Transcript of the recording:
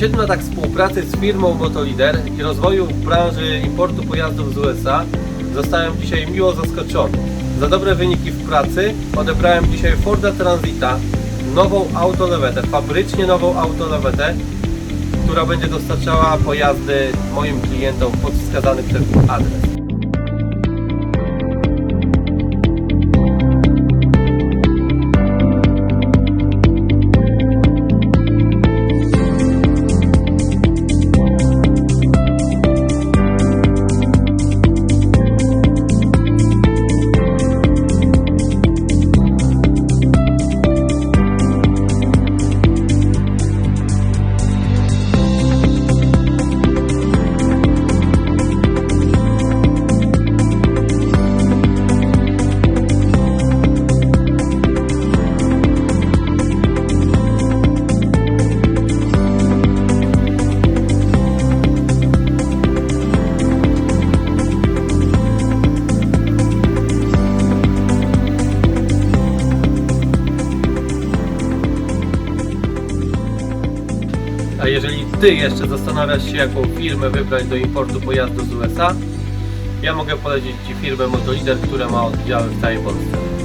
7 latach współpracy z firmą Motolider i rozwoju w branży importu pojazdów z USA zostałem dzisiaj miło zaskoczony. Za dobre wyniki w pracy odebrałem dzisiaj Forda Transita, nową autolewetę, fabrycznie nową autolewetę, która będzie dostarczała pojazdy moim klientom pod wskazany przez adres. A jeżeli Ty jeszcze zastanawiasz się, jaką firmę wybrać do importu pojazdu z USA, ja mogę polecić Ci firmę Motolider, która ma oddziały w całej Polsce.